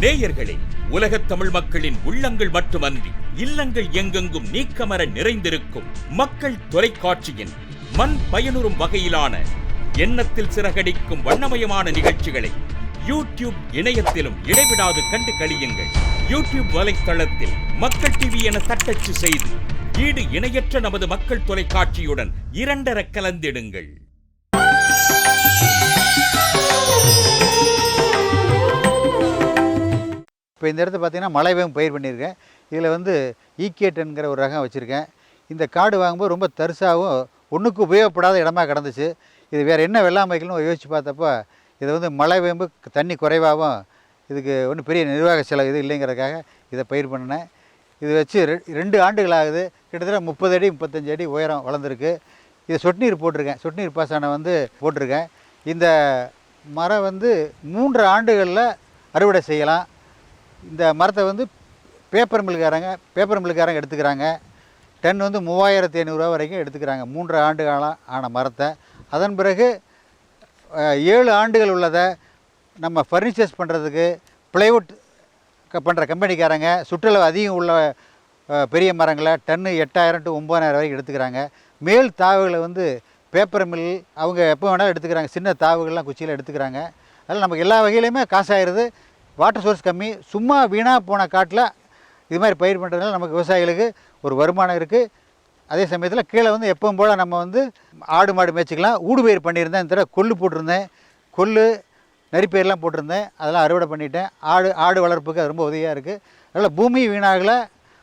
நேயர்களே உலகத் தமிழ் மக்களின் உள்ளங்கள் மட்டுமன்றி இல்லங்கள் எங்கெங்கும் நீக்கமர நிறைந்திருக்கும் மக்கள் தொலைக்காட்சியின் மண் பயனுறும் வகையிலான எண்ணத்தில் சிறகடிக்கும் வண்ணமயமான நிகழ்ச்சிகளை யூடியூப் இணையத்திலும் இடைவிடாது கண்டு கழியுங்கள். யூடியூப் வலைத்தளத்தில் மக்கள் டிவி என தட்டச்சு செய்து ஈடு இணையற்ற நமது மக்கள் தொலைக்காட்சியுடன் இரண்டர கலந்திடுங்கள். இப்போ இந்த இடத்த பார்த்திங்கன்னா மலைவேம் பயிர் பண்ணியிருக்கேன். இதில் வந்து ஈக்கேட்டுங்கிற ஒரு ரகம் வச்சுருக்கேன். இந்த காடு வாங்கும்போது ரொம்ப தரிசாகவும் ஒன்றுக்கு உபயோகப்படாத இடமா கிடந்துச்சு. இது வேறு என்ன வெள்ளாமை வைக்கணும்னு யோசித்து பார்த்தப்போ இது வந்து மழை வேம்பு தண்ணி குறைவாகவும் இதுக்கு ஒன்றும் பெரிய நிர்வாக செலவு இது இல்லைங்கிறதுக்காக இதை பயிர் பண்ணினேன். இது வச்சு ரெ- ரெண்டு ஆண்டுகள் ஆகுது. கிட்டத்தட்ட முப்பது அடி முப்பத்தஞ்சு அடி உயரம் வளர்ந்துருக்கு. இது சொட்டு நீர் போட்டிருக்கேன். சொட்டு நீர் பாசனம் வந்து போட்டிருக்கேன். இந்த மரம் வந்து மூன்று ஆண்டுகளில் அறுவடை செய்யலாம். இந்த மரத்தை வந்து பேப்பர் மில்லுக்காரங்க பேப்பர் மில்லுக்காரங்க எடுத்துக்கிறாங்க. டன் வந்து மூவாயிரத்தி ஐநூறுரூவா வரைக்கும் எடுத்துக்கிறாங்க. மூன்று ஆண்டு காலம் ஆன மரத்தை. அதன் பிறகு ஏழு ஆண்டுகள் உள்ளதை நம்ம ஃபர்னிச்சர்ஸ் பண்ணுறதுக்கு ப்ளைவுட் பண்ணுற கம்பெனிக்காரங்க சுற்றுலா அதிகம் உள்ள பெரிய மரங்களை டன்னு எட்டாயிரம் டு ஒம்பதாயிரம் வரைக்கும் எடுத்துக்கிறாங்க. மேல் தாவுகளை வந்து பேப்பர் மில் அவங்க எப்போ வேணாலும் எடுத்துக்கிறாங்க. சின்ன தாவுகள்லாம் குச்சியில் எடுத்துக்கிறாங்க. அதில் நமக்கு எல்லா வகையிலையுமே காசாயிருது. வாட்டர் சோர்ஸ் கம்மி. சும்மா வீணாக போன காட்டில் இது மாதிரி பயிர் பண்ணுறதுனால நமக்கு விவசாயிகளுக்கு ஒரு வருமானம் இருக்குது அதே சமயத்தில் கீழே வந்து எப்பவும் போல் நம்ம வந்து ஆடு மாடு மேய்ச்சிக்கலாம். ஊடு பயிர் பண்ணியிருந்தேன். இந்த தடவை கொள்ளு போட்டிருந்தேன். கொள்ளு நரிப்பயிரெலாம் போட்டிருந்தேன். அதெல்லாம் அறுவடை பண்ணிட்டேன். ஆடு ஆடு வளர்ப்புக்கு அது ரொம்ப உதவியாக இருக்குது அதனால் பூமி வீணாகலை.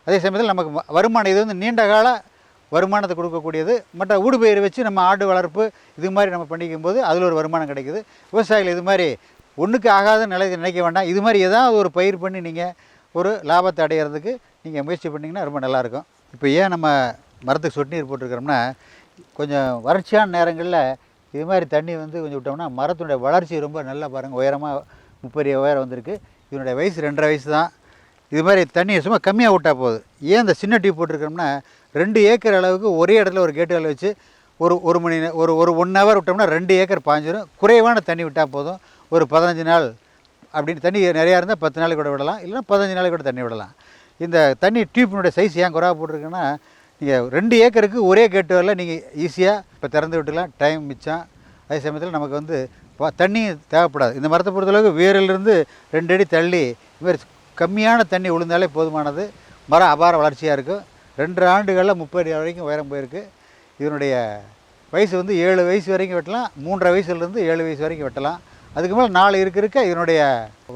அதே சமயத்தில் நமக்கு வ- வருமானம் இது வந்து நீண்ட கால வருமானத்தை கொடுக்கக்கூடியது. மற்ற ஊடுபயிர் வச்சு நம்ம ஆடு வளர்ப்பு இது மாதிரி நம்ம பண்ணிக்கும் போது அதில் ஒரு வருமானம் கிடைக்குது. விவசாயிகள் இது மாதிரி ஒன்றுக்கு ஆகாத நிலை நினைக்க வேண்டாம். இது மாதிரி ஏதாவது ஒரு பயிர் பண்ணி நீங்கள் ஒரு லாபத்தை அடையிறதுக்கு நீங்கள் முயற்சி பண்ணிங்கன்னா ரொம்ப நல்லாயிருக்கும். இப்போ ஏன் நம்ம மரத்துக்கு சொட்டு நீர் போட்டிருக்கிறோம்னா கொஞ்சம் வறட்சியான நேரங்களில் இது மாதிரி தண்ணி வந்து கொஞ்சம் விட்டோம்னா மரத்தினுடைய வளர்ச்சி ரொம்ப நல்லா பாருங்கள் உயரமாக முப்பது உயரம் வந்திருக்கு. இதனுடைய வயசு ரெண்டரை வயசு தான். இது மாதிரி தண்ணியை சும்மா கம்மியாக விட்டால் போகுது ஏன் இந்த சின்ன டியூப் போட்டிருக்கோம்னா ரெண்டு ஏக்கர் அளவுக்கு ஒரே இடத்துல ஒரு கேட்டு வேலை வச்சு ஒரு ஒரு மணி ஒரு ஒரு ஒன் ஹவர் விட்டோம்னா ரெண்டு ஏக்கர் பாஞ்சிடும் குறைவான தண்ணி விட்டால் போதும். ஒரு பதினஞ்சு நாள் அப்படின்னு தண்ணி நிறையா இருந்தால் பத்து நாளைக்கு கூட விடலாம். இல்லைன்னா பதினஞ்சு நாளைக்கு கூட தண்ணி விடலாம். இந்த தண்ணி டியூப்பினுடைய சைஸ் ஏன் குறைவாக போட்டிருக்குன்னா நீங்கள் ரெண்டு ஏக்கருக்கு ஒரே கேட்டு வரல நீங்கள் ஈஸியாக இப்போ திறந்து விட்டுலாம் டைம் மிச்சம். அதே சமயத்தில் நமக்கு வந்து தண்ணி தேவைப்படாது. இந்த மரத்தை பொறுத்தளவுக்கு வேரிலிருந்து ரெண்டு அடி தள்ளி இது மாதிரி கம்மியான தண்ணி விழுந்தாலே போதுமானது. மரம் அபார வளர்ச்சியாக இருக்கும். ரெண்டு ஆண்டுகளில் முப்பது அடி வரைக்கும் உயரம் போயிருக்கு. இதனுடைய வயசு வந்து ஏழு வயசு வரைக்கும் வெட்டலாம். மூன்றரை வயசுலேருந்து ஏழு வயசு வரைக்கும் வெட்டலாம். அதுக்கு மேலே நாள் இருக்க இருக்க இதனுடைய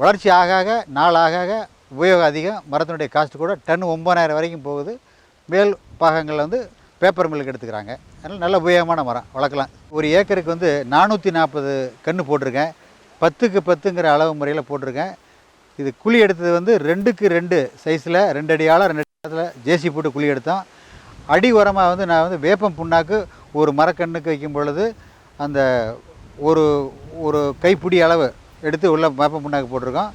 வளர்ச்சி ஆக ஆக நாள் ஆக ஆக உபயோகம் அதிகம். மரத்தினுடைய காஸ்ட் கூட டன் ஒம்பதாயிரம் வரைக்கும் போகுது. மேல் பாகங்களில் வந்து பேப்பர் மில்லுக்கு எடுத்துக்கிறாங்க. அதனால் நல்ல உபயோகமான மரம் வளர்க்கலாம். ஒரு ஏக்கருக்கு வந்து நானூற்றி நாற்பது கன்று போட்டிருக்கேன். பத்துக்கு பத்துங்கிற அளவு முறையில் போட்டிருக்கேன். இது குழி எடுத்தது வந்து ரெண்டுக்கு ரெண்டு சைஸில் ரெண்டு அடியால் ரெண்டு இடத்துல ஜேசி போட்டு குழி எடுத்தோம். அடி உரமாக வந்து நான் வந்து வேப்பம் புண்ணாக்கு ஒரு மரக்கண்ணுக்கு வைக்கும் பொழுது அந்த ஒரு ஒரு கைப்பிடி அளவு எடுத்து உள்ளே வேப்ப புண்ணாக்கு போட்டிருக்கோம்.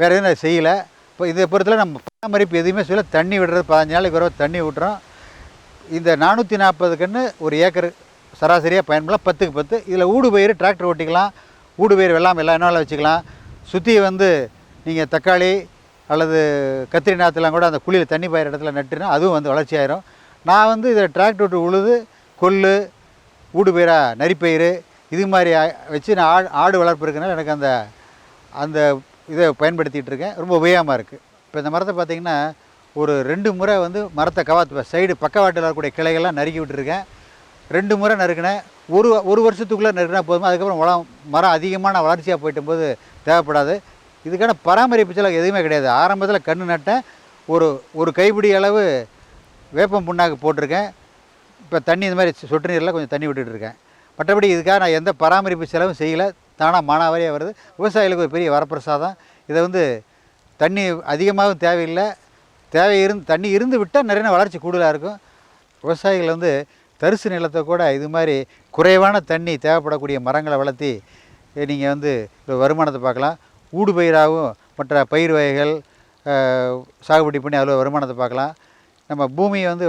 வேறு எதுவும் செய்யலை. இப்போ இதை பொறுத்தல நம்ம பராமரிப்பு எதுவுமே சொல்ல தண்ணி விடுறது பதினஞ்சு நாளைக்கு ஒரு தண்ணி விட்டுறோம் இந்த நானூற்றி நாற்பது கன்று ஒரு ஏக்கர் சராசரியாக பயன்படலாம் பத்துக்கு பத்து. இதில் ஊடு பயிர் டிராக்டர் ஓட்டிக்கலாம். ஊடு பயிர் வெள்ளாமை எல்லாம் என்னாலும் வச்சுக்கலாம். சுற்றி வந்து நீங்கள் தக்காளி அல்லது கத்திரி நாற்றுலாம் கூட அந்த குழியில் தண்ணி பாயிற இடத்துல நட்டுனா அதுவும் வந்து வளர்ச்சி ஆயிரும் நான் வந்து இதை டிராக்டர் விட்டு உழுது கொள்ளு ஊடு பயிராக நரிப்பயிறு இது மாதிரி வச்சு நான் ஆடு ஆடு வளர்ப்பு இருக்கிறனால எனக்கு அந்த அந்த இதை பயன்படுத்திகிட்டு இருக்கேன் ரொம்ப உபயோகமாக இருக்குது இப்போ இந்த மரத்தை பார்த்திங்கன்னா ஒரு ரெண்டு முறை வந்து மரத்தை கவாத்து சைடு பக்கவாட்டில் வரக்கூடிய கிளைகள்லாம் நறுக்கி விட்டுருக்கேன். ரெண்டு முறை நறுக்கினேன். ஒரு ஒரு வருஷத்துக்குள்ளே நறுக்கினா போதும்? அதுக்கப்புறம் வளம் மரம் அதிகமான வளர்ச்சியாக போயிட்டும் போது தேவைப்படாது. இதுக்கான பராமரிப்பு செலவு எதுவுமே கிடையாது. ஆரம்பத்தில் கன்று நட்டேன். ஒரு ஒரு கைப்பிடி அளவு வேப்பம் புண்ணாக்கு போட்டிருக்கேன். இப்போ தண்ணி இந்த மாதிரி சொட்டு நீரில் கொஞ்சம் தண்ணி விட்டுட்டுருக்கேன் மற்றபடி இதுக்காக நான் எந்த பராமரிப்பு செலவும் செய்யலை. தானாக மானாவாரியாக வருது. விவசாயிகளுக்கு ஒரு பெரிய வரப்பிரசாதம். இதை வந்து தண்ணி அதிகமாகவும் தேவையில்லை. தேவை இருந்து தண்ணி இருந்து விட்டால் நிறைய வளர்ச்சி கூடுதலாக இருக்கும். விவசாயிகள் வந்து தரிசு நிலத்தை கூட இது மாதிரி குறைவான தண்ணி தேவைப்படக்கூடிய மரங்களை வளர்த்தி நீங்கள் வந்து வருமானத்தை பார்க்கலாம். ஊடு பயிராகவும் மற்ற பயிர் வகைகள் சாகுபடி பண்ணி அதில் வருமானத்தை பார்க்கலாம். நம்ம பூமியை வந்து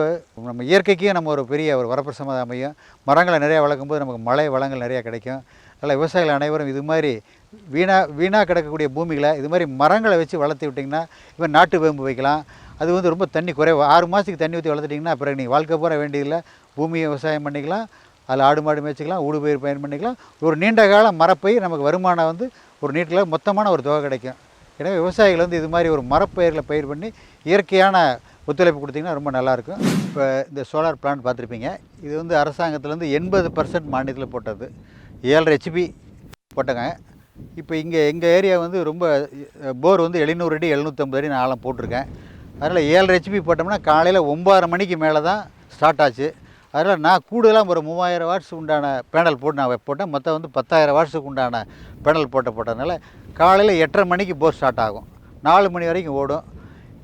நம்ம இயற்கைக்கும் நம்ம ஒரு பெரிய ஒரு வரப்பிரசமாக அமையும். மரங்களை நிறையா வளர்க்கும்போது நமக்கு மழை வளங்கள் நிறையா கிடைக்கும். அதனால் விவசாயிகள் அனைவரும் இது மாதிரி வீணாக வீணாக கிடக்கக்கூடிய பூமிகளை இது மாதிரி மரங்களை வச்சு வளர்த்து விட்டிங்கன்னா இப்போ நாட்டு வேம்பு வைக்கலாம். அது வந்து ரொம்ப தண்ணி குறைவு ஆறு மாதத்துக்கு தண்ணி ஊற்றி வளர்த்துட்டிங்கன்னா பிறகு நீங்கள் வாழ்க்கை பூரா வேண்டியதில்லை. பூமியை விவசாயம் பண்ணிக்கலாம். அதில் ஆடு மாடு மேய்ச்சிக்கலாம் ஊடு பயிர் பயன் பண்ணிக்கலாம். ஒரு நீண்ட கால மரப்பயிர் நமக்கு வருமானம் வந்து ஒரு நீட்டில் மொத்தமான ஒரு தொகை கிடைக்கும். எனவே விவசாயிகள் வந்து இது மாதிரி ஒரு மரப்பயிர்களை பயிர் பண்ணி இயற்கையான ஒத்துழைப்பு கொடுத்தீங்கன்னா ரொம்ப நல்லாயிருக்கும். இப்போ இந்த சோலார் பிளான்ட் பார்த்துருப்பீங்க. இது வந்து அரசாங்கத்துலேருந்து எண்பது பர்சன்ட் மானியத்தில் போட்டது. ஏழரை ஹெச்பி போட்டங்க. இப்போ இங்கே எங்கள் ஏரியா வந்து ரொம்ப போர் வந்து எழுநூறு அடி எழுநூற்றம்பது அடி நான் ஆழம் போட்டிருக்கேன். அதனால் ஏழரை ஹெச்பி போட்டோம்னா காலையில் ஒம்பதரை மணிக்கு மேலே தான் ஸ்டார்ட் ஆச்சு. அதனால் நான் கூடுதலாக ஒரு மூவாயிரம் வாட்ஸ் உண்டான பேனல் போட்டு நான் போட்டேன். மொத்தம் வந்து பத்தாயிரம் வாட்ஸுக்கு உண்டான பேனல் போட்ட போட்டதுனால காலையில் எட்டரை மணிக்கு போர் ஸ்டார்ட் ஆகும். நாலு மணி வரைக்கும் ஓடும்.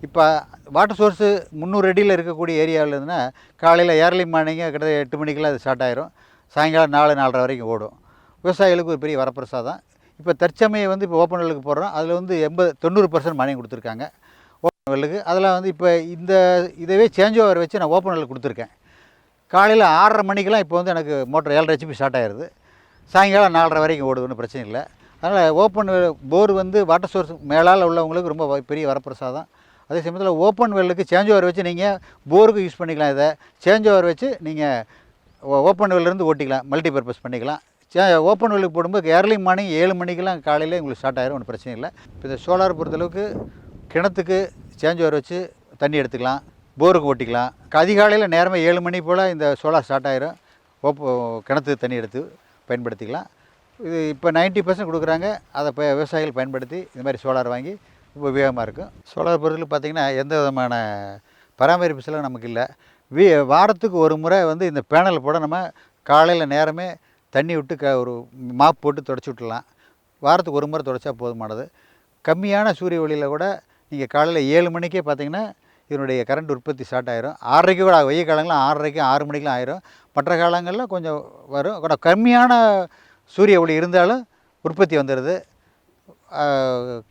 இப்போ வாட்டர் சோர்ஸு முந்நூறு அடியில் இருக்கக்கூடிய ஏரியாவில் இருந்துன்னா காலையில் ஏர்லி மார்னிங்கு கிட்டத்தட்ட எட்டு மணிக்கெல்லாம் அது ஸ்டார்ட் ஆயிரும். சாயங்காலம் நாலு நாலரை வரைக்கும் ஓடும். விவசாயிகளுக்கு ஒரு பெரிய வரப்பிரசாதம். இப்போ தற்சமயம் வந்து இப்போ ஓப்பன் வெல்லுக்கு போடுறோம் அதில் வந்து எண்பது தொண்ணூறு பர்சன்ட் மானியம் கொடுத்துருக்காங்க. ஓப்பன் வெல்லுக்கு அதில் வந்து இப்போ இந்த இதவே சேஞ்ச் ஓவர் வச்சு நான் ஓப்பன் வெல்லுக்கு கொடுத்துருக்கேன். காலையில் ஆறரை மணிக்கெலாம் இப்போ வந்து எனக்கு மோட்டர் ஏழரை ஹெச்பி ஸ்டார்ட் ஆயிடுது சாயங்காலம் நாலரை வரைக்கும் ஓடுதுன்னு ஒன்றும் பிரச்சனை இல்லை. அதனால் ஓப்பன் போர் வந்து வாட்டர் சோர்ஸ் மேலால் உள்ளவங்களுக்கு ரொம்ப வ- பெரிய வரப்பிரசாதம். அதே சமயத்தில் ஓப்பன் வெல்லுக்கு சேஞ்ச் ஓவர் வச்சு நீங்கள் போருக்கு யூஸ் பண்ணிக்கலாம் இதை. சேஞ்ச் ஓவர் வச்சு நீங்கள் ஓப்பன் வெல்லேருந்து ஓட்டிக்கலாம். மல்டி பர்பஸ் பண்ணிக்கலாம். சே ஓப்பன் வெல்லுக்கு போடும்போது ஏர்லி மார்னிங் ஏழு மணிக்கெல்லாம் காலையில் உங்களுக்கு ஸ்டார்ட் ஆயிரும் ஒன்றும் பிரச்சனை இல்லை. இப்போ இந்த சோலார் பொறுத்தளவுக்கு கிணத்துக்கு சேஞ்ச் ஓவர் வச்சு தண்ணி எடுத்துக்கலாம். போருக்கு ஓட்டிக்கலாம். அதிகாலையில் நேரமாக ஏழு மணி போல் இந்த சோலார் ஸ்டார்ட் ஆயிரும். ஓப்போ கிணத்துக்கு தண்ணி எடுத்து பயன்படுத்திக்கலாம். இது இப்போ 90% பர்சன்ட் கொடுக்குறாங்க. அதை விவசாயிகள் பயன்படுத்தி இந்த மாதிரி சோலார் வாங்கி உபயோகமாக இருக்கும் சோலார் பொருட்கள் பார்த்திங்கன்னா எந்த விதமான பராமரிப்பு செலவு நமக்கு இல்லை வீ வாரத்துக்கு ஒரு முறை வந்து இந்த பேனல் போட நம்ம காலையில் நேரமே தண்ணி விட்டு க ஒரு மாப் போட்டு தொடச்சி விட்டுலாம் வாரத்துக்கு ஒரு முறை தொடச்சா போதுமானது. கம்மியான சூரிய ஒளியில் கூட நீங்கள் காலையில் ஏழு மணிக்கே பார்த்தீங்கன்னா இதனுடைய கரண்ட் உற்பத்தி ஸ்டார்ட் ஆயிரும். ஆறரைக்கு கூட வெய்ய காலங்களில் ஆறரைக்கும் ஆறு மணிக்கெலாம் ஆயிரும். மற்ற காலங்களில் கொஞ்சம் வரும். கூட கம்மியான சூரிய ஒளி இருந்தாலும் உற்பத்தி வந்துடுது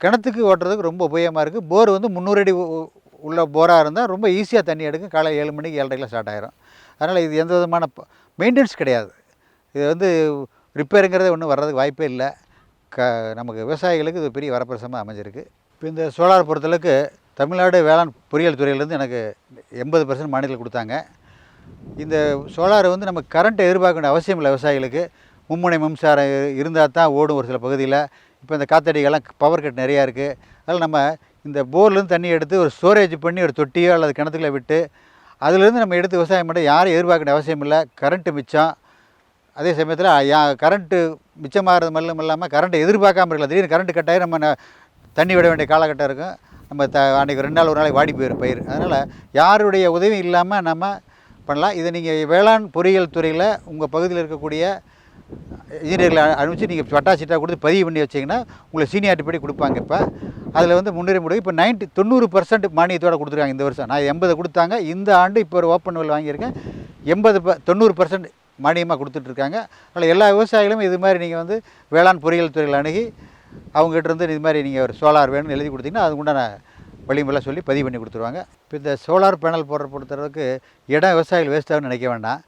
கிணத்துக்கு ஓட்டுறதுக்கு ரொம்ப உபயோகமாக இருக்குது போர் வந்து முந்நூறு அடி உ- உள்ள போராக இருந்தால் ரொம்ப ஈஸியாக தண்ணி எடுக்கும் காலை ஏழு மணிக்கு ஏழரைக்கெலாம் ஸ்டார்ட் ஆகிரும் அதனால் இது எந்த விதமான மெயின்டெனன்ஸ் கிடையாது. இது வந்து ரிப்பேருங்கிறது ஒன்றும் வர்றதுக்கு வாய்ப்பே இல்லை. க நமக்கு விவசாயிகளுக்கு இது பெரிய வரப்பிரசமாக அமைஞ்சிருக்கு. இப்போ இந்த சோலார் பொறுத்தளவுக்கு தமிழ்நாடு வேளாண் பொறியியல் துறையிலேருந்து எனக்கு எண்பது பர்சன்ட் மானியத்தில் கொடுத்தாங்க. இந்த சோலார் வந்து நம்ம கரண்ட்டை எதிர்பார்க்க வேண்டிய அவசியம் இல்லை விவசாயிகளுக்கு. மும்முனை மின்சாரம் இருந்தால் தான் ஓடும் ஒரு சில பகுதியில். இப்போ இந்த காத்தடிகள்லாம் பவர் கட் நிறையா இருக்குது அதனால் நம்ம இந்த போர்லேருந்து தண்ணி எடுத்து ஒரு ஸ்டோரேஜ் பண்ணி ஒரு தொட்டியோ அல்லது கிணத்துக்குள்ள விட்டு அதுலேருந்து நம்ம எடுத்து விவசாயம் பண்ண யாரும் எதிர்பார்க்க வேண்டிய அவசியம் இல்லை. கரண்ட்டு மிச்சம். அதே சமயத்தில் யா கரண்ட்டு மிச்சமாகிறது மட்டும் இல்லாமல் கரண்ட்டை எதிர்பார்க்காம இருக்கலாம். திடீர்னு கரண்ட் கட்டாயி நம்ம தண்ணி விட வேண்டிய காலகட்டம் இருக்கும். நம்ம த அன்றைக்கி ரெண்டு நாள் ஒரு நாளைக்கு வாடி போயிடும் பயிர். அதனால் யாருடைய உதவி இல்லாமல் நம்ம பண்ணலாம். இதை நீங்கள் வேளாண் பொறியியல் துறையில் உங்கள் பகுதியில் இருக்கக்கூடிய இன்ஜினியர்களை அனுப்பிச்சு நீங்கள் பட்டா சீட்டாக கொடுத்து பதிவு பண்ணி வச்சிங்கன்னா உங்களுக்கு சீனியாரிட்டி படி கொடுப்பாங்க இப்போ. அதில் வந்து முன்னுரிமை முடிவு. இப்போ நைன்ட்டி தொண்ணூறு பர்சன்ட் மானியத்தோடு கொடுத்துருக்காங்க இந்த வருஷம். நான் எண்பது கொடுத்தாங்க. இந்த ஆண்டு இப்போ ஒரு ஓப்பன் வெல் வாங்கியிருக்கேன். எண்பது ப தொண்ணூறு பர்சன்ட் மானியமாக கொடுத்துட்ருக்காங்க. அதில் எல்லா விவசாயிகளும் இது மாதிரி நீங்கள் வந்து வேளாண் பொறியியல் துறையில் அணுகி அவங்ககிட்ட இருந்து இது மாதிரி நீங்கள் ஒரு சோலார் வேணும்னு எழுதி கொடுத்தீங்கன்னா அதுக்குண்டான வழிமுறை சொல்லி பதிவு பண்ணி கொடுத்துருவாங்க. இப்போ இந்த சோலார் பேனல் போடுற பொறுத்தளவுக்கு இடம் விவசாயிகள் வேஸ்ட்டாகனு நினைக்க வேண்டாம்.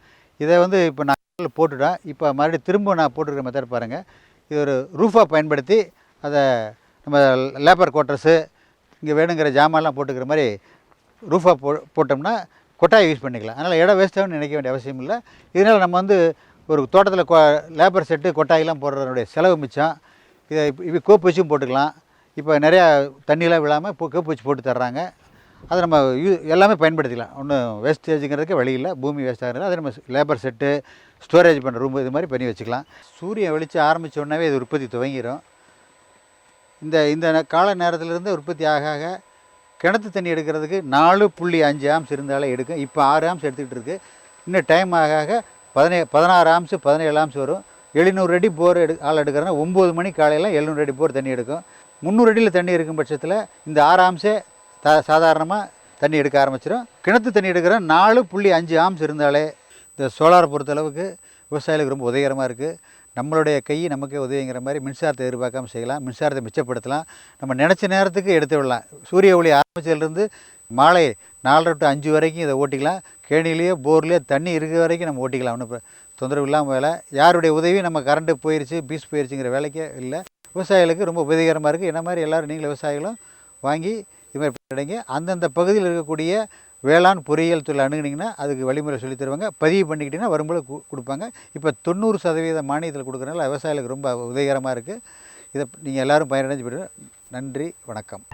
இதை வந்து இப்போ நான் போட்டுட்டேன் இப்போ மறுபடியும் திரும்ப நான் போட்டிருக்கிற மெத்தட் பாருங்கள் இது ஒரு ரூஃபாக பயன்படுத்தி அதை நம்ம லேபர் குவார்ட்டர்ஸு இங்கே வேணுங்கிற ஜாமான்லாம் போட்டுக்கிற மாதிரி ரூஃபாக போ போட்டோம்னா கொட்டாயை யூஸ் பண்ணிக்கலாம். அதனால் இடம் வேஸ்ட் நினைக்க வேண்டிய அவசியம் இல்லை. இதனால் நம்ம வந்து ஒரு தோட்டத்தில் லேபர் செட்டு கொட்டாயெல்லாம் போடுறதுனுடைய செலவு மிச்சம். இதை இப்போ இப்போ கோப்பு வச்சும் போட்டுக்கலாம். இப்போ நிறையா தண்ணியெலாம் விழாமல் இப்போ கோப்பு வச்சு போட்டு தர்றாங்க. அதை நம்ம யூ எல்லாமே பயன்படுத்திக்கலாம். ஒன்றும் வேஸ்டேஜுங்கிறதுக்கு வழி இல்லை. பூமி வேஸ்ட் ஆகிறது அதை நம்ம லேபர் செட்டு ஸ்டோரேஜ் பண்ணுற ரூம் இது மாதிரி பண்ணி வச்சுக்கலாம். சூரியன் வெளிச்சு ஆரம்பித்த உடனே இது உற்பத்தி துவங்கிடும் இந்த இந்த கால நேரத்திலிருந்து உற்பத்தி ஆக ஆக கிணத்து தண்ணி எடுக்கிறதுக்கு நாலு புள்ளி அஞ்சு ஆம்ஸ் இருந்தாலே எடுக்கும். இப்போ ஆறு ஆம்ஸ் எடுத்துக்கிட்டு இருக்குது இன்னும் டைம் ஆக ஆக பதினே பதினாறு ஆம்ஸு பதினேழு ஆம்ஸ் வரும். எழுநூறு அடி போர் எடு ஆள் எடுக்கிறேன்னா ஒம்பது மணி காலையில் எழுநூறு அடி போர் தண்ணி எடுக்கும். முந்நூறு அடியில் தண்ணி இருக்கும் பட்சத்தில் இந்த ஆறு ஆம்ஸே த சாதாரணமாக தண்ணி எடுக்க ஆரம்பிச்சிடும் கிணத்து தண்ணி எடுக்கிற நாலு புள்ளி அஞ்சு ஆம்ஸ் இருந்தாலே இந்த சோலாரை பொறுத்தளவுக்கு விவசாயிகளுக்கு ரொம்ப உதவிகரமாக இருக்குது நம்மளுடைய கை நமக்கே உதவிங்கிற மாதிரி மின்சாரத்தை எதிர்பார்க்காம செய்யலாம். மின்சாரத்தை மிச்சப்படுத்தலாம். நம்ம நினச்ச நேரத்துக்கு எடுத்து விடலாம். சூரிய ஒளி ஆரம்பிச்சதுலேருந்து மாலை நாலரை டு அஞ்சு வரைக்கும் இதை ஓட்டிக்கலாம். கேணிலேயோ போர்லேயோ தண்ணி இருக்கிற வரைக்கும் நம்ம ஓட்டிக்கலாம். ஒன்றும் தொந்தரவு இல்லாமல் வேலை. யாருடைய உதவியும் நம்ம கரண்ட்டு போயிருச்சு பீஸ் போயிருச்சுங்கிற வேலைக்கே இல்லை. விவசாயிகளுக்கு ரொம்ப உதவிகரமாக இருக்குது என்ன மாதிரி எல்லோரும் நீங்களும் விவசாயிகளும் வாங்கி இது மாதிரி பயனடைங்க அந்தந்த பகுதியில் இருக்கக்கூடிய வேளாண் பொறியியல் துறை அணுகுனீங்கன்னா அதுக்கு வழிமுறை சொல்லி தருவாங்க. பதிவு பண்ணிக்கிட்டீங்கன்னா வரும்போது கொடுப்பாங்க. இப்போ தொண்ணூறு சதவீத மானியத்தில் கொடுக்குறனால விவசாயிகளுக்கு ரொம்ப உதவிகரமாக இருக்குது இதை நீங்கள் எல்லோரும் பயனடைஞ்சு போயிடுங்க. நன்றி வணக்கம்.